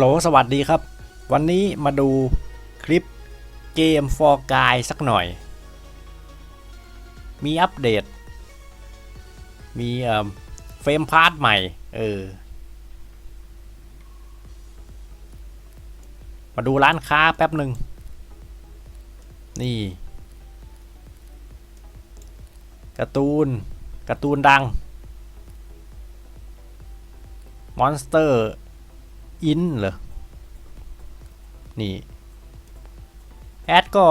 โหลสวัสดีครับ วันนี้มาดูคลิปเกม for Guy สักหน่อย มีอัปเดต มีเอ่อเฟรมพาร์ทใหม่ เออ มาดูร้านค้าแป๊บหนึ่ง นี่การ์ตูนการ์ตูนดัง มอนสเตอร์ อินเหรอ นี่ แอดก็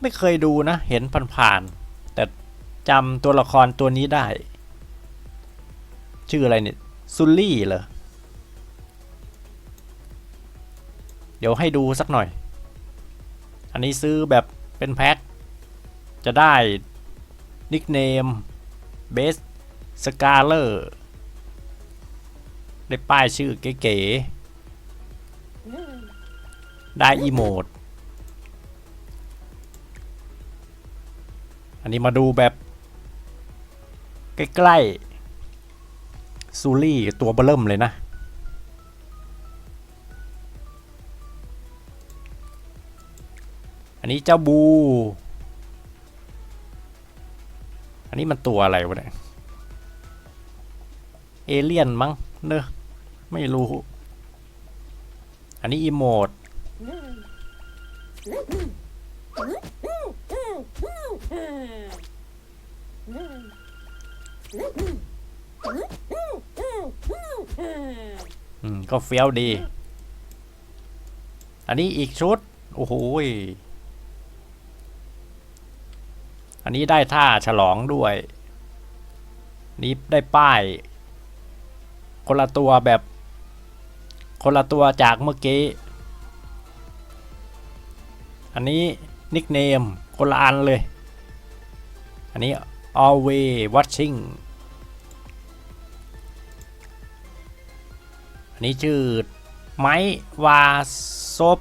ไม่เคยดูนะ เห็นผ่านๆ แต่จำตัวละครตัวนี้ได้ ชื่ออะไรเนี่ย ซุลลี่เหรอ เดี๋ยวให้ดูสักหน่อย อันนี้ซื้อแบบเป็นแพ็ค จะได้นิกเนมเบสสกาเลอร์ได้ป้ายชื่อเก๋ๆ ได้อีโมด อันนี้มาดูแบบ ใกล้ๆซูรี่ตัวเบลเริ่มเลยนะ อันนี้เจ้าบู อันนี้มันตัวอะไรวะเนี่ย เอเลี่ยนมั้งเนอะไม่รู้ อันนี้อีโมด อืม ก็เฟี้ยวดี อันนี้อีกชุด โอ้โหอันนี้ได้ท่าฉลองด้วย นี่ได้ป้าย คนละตัวแบบ คนละตัวจากเมื่อกี้ อันนี้นิกเนมคนละอันเลย อันนี้ always watching อันนี้ชื่อไมวาซบ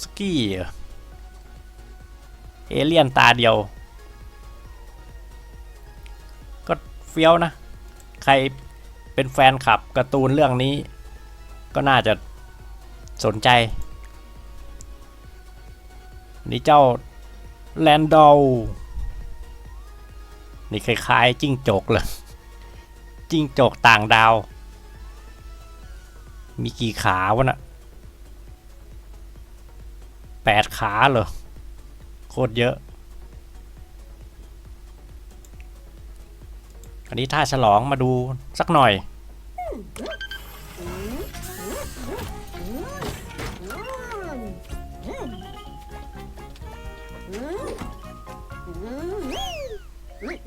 สกี้เอเลียนตาเดียว ก็เฟี้ยวนะ ใครเป็นแฟนคลับการ์ตูนเรื่องนี้ ก็น่าจะสนใจ นี่เจ้าแลนดอลนี่คล้ายๆจิ้งจกเลยจิ้งจกต่างดาว มีกี่ขาวะน่ะแปดขาเหรอ โคตรเยอะ อันนี้ท่าฉลองมาดูสักหน่อย ข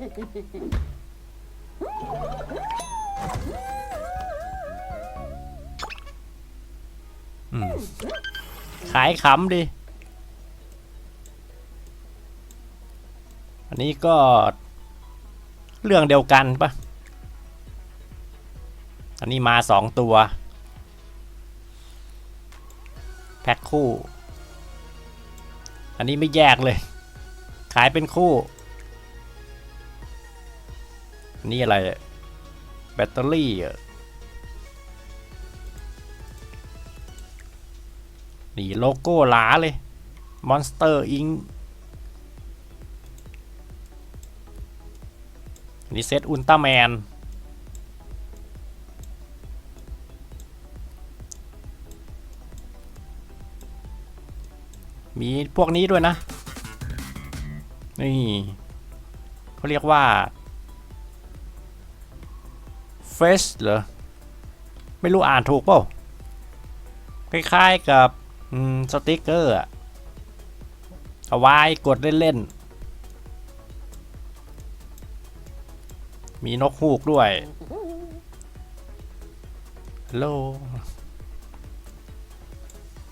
ายขำดิ อันนี้ก็เรื่องเดียวกันปะอันนี้มาสองตัว แพ็คคู่ อันนี้ไม่แยกเลย ขายเป็นคู่ นนี้อะไร แบตเตอรี่นี่โลโก้หลาเลย Monster Inc นี่เซตอุลตร้าแมนมีพวกนี้ด้วยนะ นี่เขาเรียกว่า f e s h เหรอ ไม่รู้อ่านถูกเปล่า คล้ายๆกับสติกเกอร์อะเอาไว้กดเล่นๆ มีนกฮูกด้วยฮัลโหล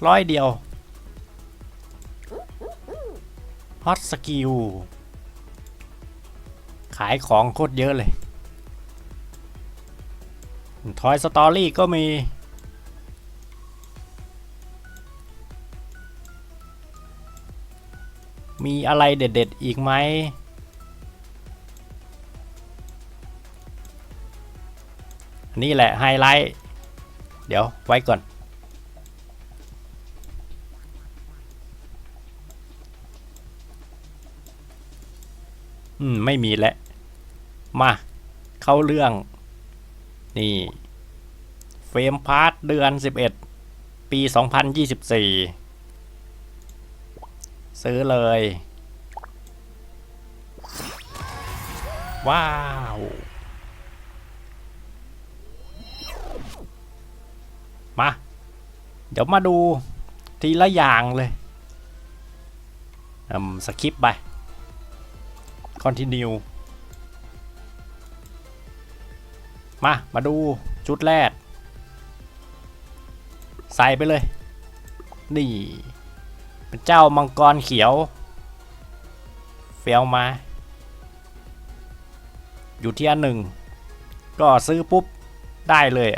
ร้อยเดียวฮอตสกิลขายของโคตรเยอะเลย ทอยสตอรี่ก็มี มีอะไรเด็ดๆ อีกไหมนี่แหละไฮไลท์ เดี๋ยวไว้ก่อน อืม ไม่มีแล้ว มา เข้าเรื่อง นี่เฟรมพาร์ทเดือน 11 ปี 2024 ซื้อเลย ว้าว มา เดี๋ยวมาดูทีละอย่างเลยอืมสคิปไป continue มา มาดูชุดแรก ใส่ไปเลย นี่ เป็นเจ้ามังกรเขียว เฟียวมา อยู่ที่อันหนึ่ง ก็ซื้อปุ๊บ ได้เลย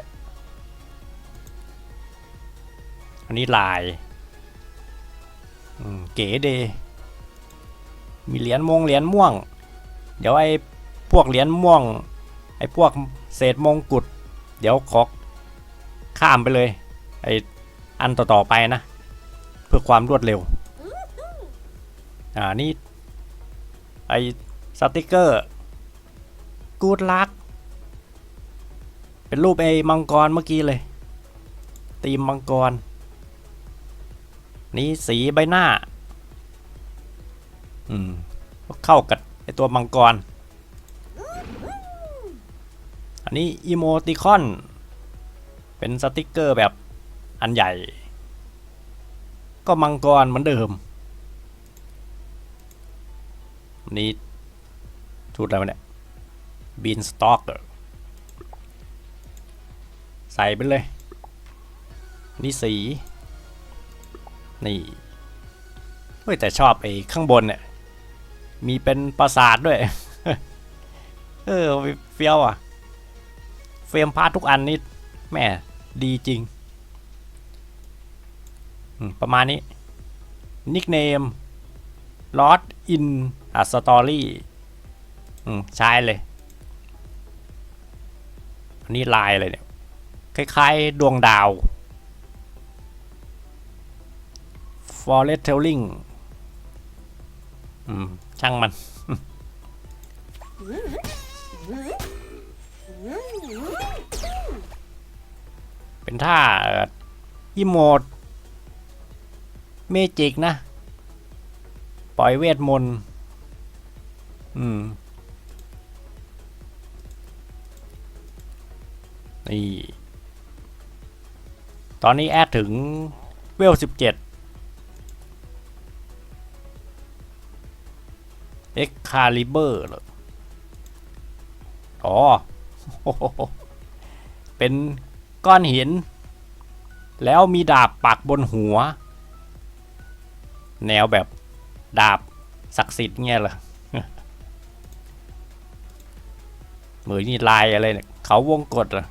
อันนี้ลายเก๋เด มีเหรียญมงเหรียญม่วง เดี๋ยวไอ้พวกเหรียญม่วง ไอ้พวกเศษมงกุฎเดี๋ยวขอข้ามไปเลย ไอ้อันต่อๆไปนะ เพื่อความรวดเร็ว อ่านี่ไอ้สติกเกอร์กูดลักเป็นรูปไอ้มังกรเมื่อกี้เลยตีมมังกร นี่สีใบหน้า อืมเข้ากับไอตัวมังกร อันนี้อีโมติคอน เป็นสติกเกอร์แบบอันใหญ่ ก็มังกรเหมือนเดิมนนี้ชุดอะไรเนี่ยบีนสต็อกใส่ไปเลย นี่สี นี่เฮ้ยแต่ชอบไอ้ข้างบนเนี่ย มีเป็นปราสาทด้วย เออเฟี้ยวอะ เฟรมพาร์ททุกอันนี่แม่ดีจริง ประมาณนี้นิกเนมลอ d อินอะสตอรี่ใช้เลย อันนี้ลายเลยเนี่ย คล้ายๆ ดวงดาว Forest Telling ช่างมัน เป็นท่าอีโมดเมจิกนะ ปล่อยเวทมนต์ อืม นี่ ตอนนี้แอดถึงเวลสิบเจ็ดเอ็กคาลิเบอร์เหรอ อ๋อ เป็น ก้อนหิน แล้วมีดาบปักบนหัว แนวแบบดาบศักดิ์สิทธิ์เงี้ยเหรอเหมือนนี่ลายอะไรเนี่ยเขาวงกดเหรอ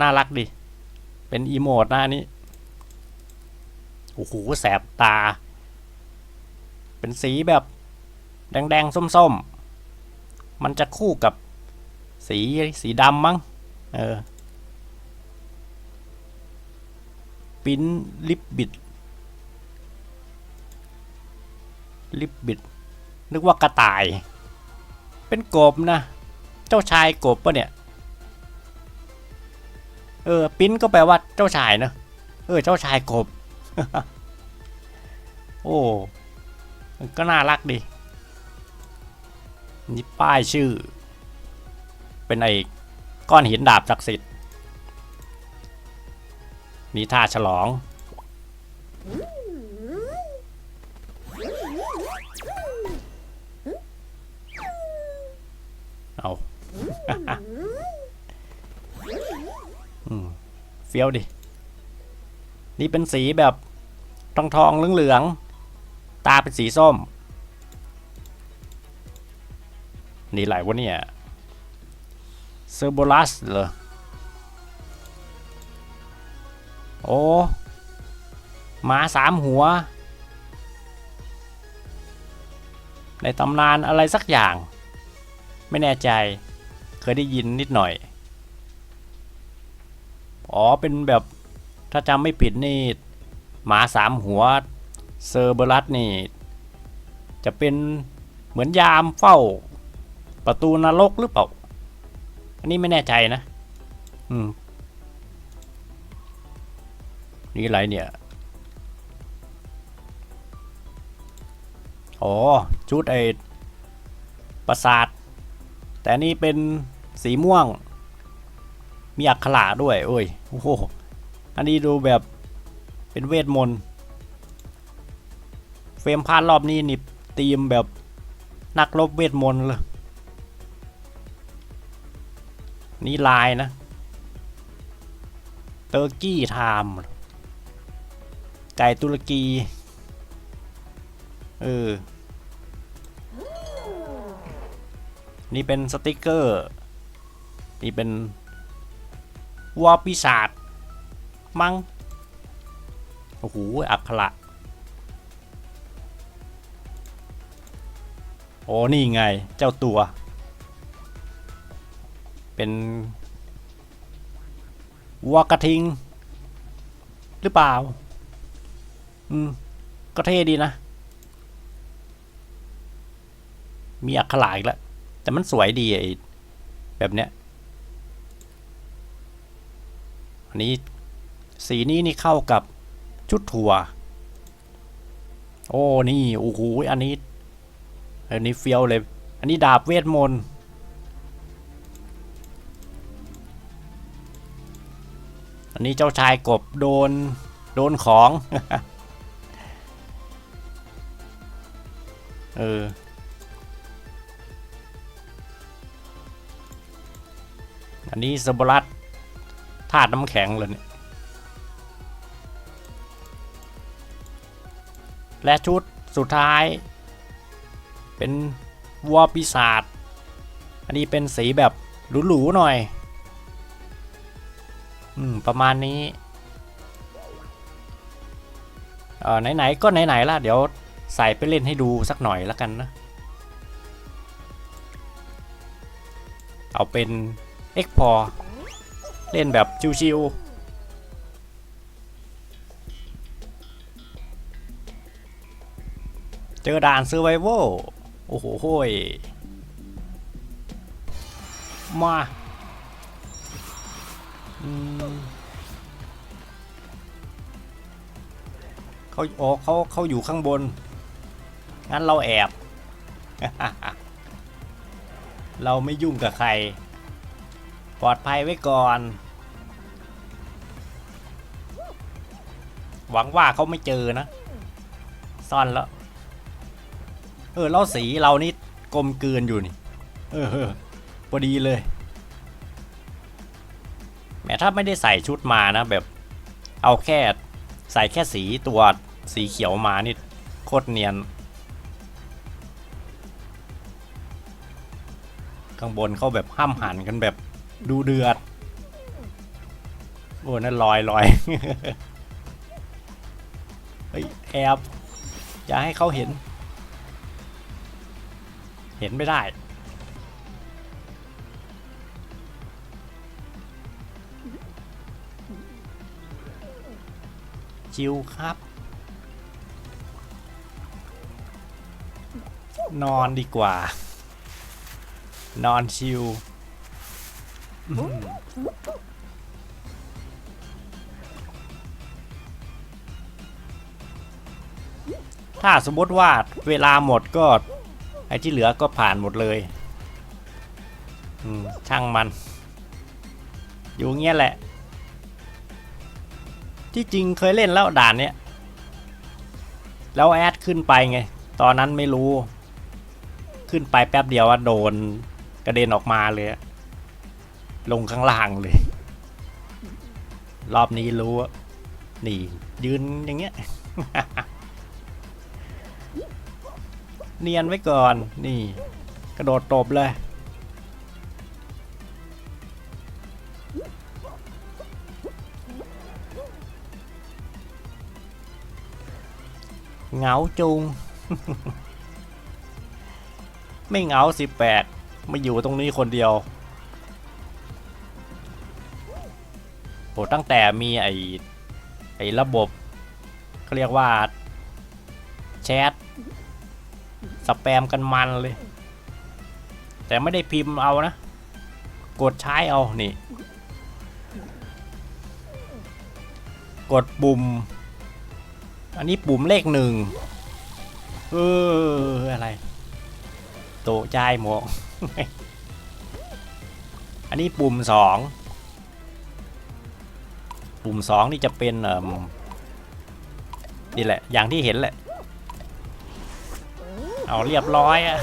น่ารักดิเป็นอีโมดหน้านี้ โอ้โหแสบตา เป็นสีแบบแดงๆ ส้มๆ มันจะคู่กับสีสีดำมั้ง เออปิ้นลิปบิด ลิปบิด นึกว่ากระต่าย เป็นกบนะ เจ้าชายกบปะเนี่ย เออปิ้นก็แปลว่าเจ้าชายนะ เออ เจ้าชายกบ โอ้มันก็น่ารักดีนี่ป้ายชื่อ เป็นไอ้ก้อนหินดาบศักดิ์สิทธิ์มีท่าฉลอง เอาเฟี้ยวดิ นี่เป็นสีแบบ ทองทองๆเหลืองๆตาเป็นสีส้ม นี่ไหลวะเนี่ยเซอร์โบลัสเหรอ โอ้หมาสามหัว ในตำนานอะไรสักอย่าง ไม่แน่ใจ เคยได้ยินนิดหน่อย อ๋อ เป็นแบบถ้าจำไม่ผิดนี่ หมาสามหัวเซอร์เบอรัสนี่ จะเป็นเหมือนยามเฝ้า ประตูนรกหรือเปล่า อันนี้ไม่แน่ใจนะ อืม นี่อะไรเนี่ย อ๋อ ชุดไอปราสาท แต่นนี่เป็นสีม่วง มีอักขระด้วย โอ้ย โอ้โห อันนี้ดูแบบ เป็นเวทมนต์ เฟรมพาดรอบนี้นี่ตีมแบบนักรบเวทมนต์เลย นี่ลายนะ เตอร์กี้ไทม์ไก่ตุรกี เออ นี่เป็นสติกเกอร์ นี่เป็นวัวปีศาจมัง โอ้โห อักขระโอ้นี่ไง เจ้าตัว เป็นวัวกระทิง หรือเปล่า อืม ก็เท่ดีนะ มีอักขระอีกแล้ว แต่มันสวยดีไอ้แบบเนี้ย อันนี้สีนี้นี่เข้ากับ ชุดถั่ว โอ้นี่โอ้โหอันนี้ อันนี้เฟี้ยวเลย อันนี้ดาบเวทมนต์อันนี้เจ้าชายกบโดน โดนของ เอออันนี้สบรัตธาตุน้ำแข็งเลยเนี่ย และชุดสุดท้าย เป็นวัวปีศาจอันนี้เป็นสีแบบหรูๆหน่อย อืม ประมาณนี้ เออไหนๆก็ไหนๆละเดี๋ยวใส่ไปเล่นให้ดูสักหน่อยแล้วกันนะ เอาเป็นเอ็กพอเล่นแบบชิวๆ เจอด่านซ u r v i v a l โอ้โหโหยมาเขาอ๋อเขาเขาอยู่ข้างบน งั้นเราแอบ เราไม่ยุ่งกับใคร ปลอดภัยไว้ก่อน หวังว่าเขาไม่เจอนะ ซ่อนแล้ว เออแล้วสีเรานี่กลมเกลือนอยู่นี่ เออพอดีเลยแม้ถ้าไม่ได้ใส่ชุดมานะแบบ เอาแค่ใส่แค่สีตัวสีเขียวมานี่โคตรเนียน ข้างบนเขาแบบห้ามหันกันแบบดูเดือด โอ้นั่นลอยลอยเฮ้ยแอบอย่าให้เขาเห็น เห็นไม่ได้ ชิวครับ นอนดีกว่า นอนชิวถ้าสมมติว่าเวลาหมดก็ ไอ้ที่เหลือก็ผ่านหมดเลยอืมช่างมัน อยู่เงี้ยแหละ ที่จริงเคยเล่นแล้วด่านเนี้ยแล้วแอดขึ้นไปไง ตอนนั้นไม่รู้ ขึ้นไปแป๊บเดียวว่าโดนกระเด็นออกมาเลย ลงข้างล่างเลย รอบนี้รู้นี่ยืนอย่างเงี้ย เนียนไว้ก่อน นี่ กระโดดตบเลย เหงาจุง ไม่เหงาสิบแปดมาอยู่ตรงนี้คนเดียวโหตั้งแต่มีไอ้ไอ้ระบบเขาเรียกว่าแชท สแปมกันมันเลย แต่ไม่ได้พิมพ์เอานะ กดใช้เอา นี่ กดปุ่ม อันนี้ปุ่มเลขหนึ่งเอออะไร โตใจหมออันนี้ปุ่มสองปุ่มสองนี่จะเป็นอ่มนี่แหละ อย่างที่เห็นแหละ เอาเรียบร้อยอะ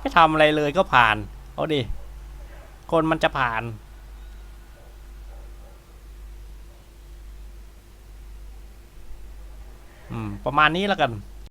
ไม่ทำอะไรเลยก็ผ่าน เอาดิ คนมันจะผ่าน อืม ประมาณนี้แล้วกัน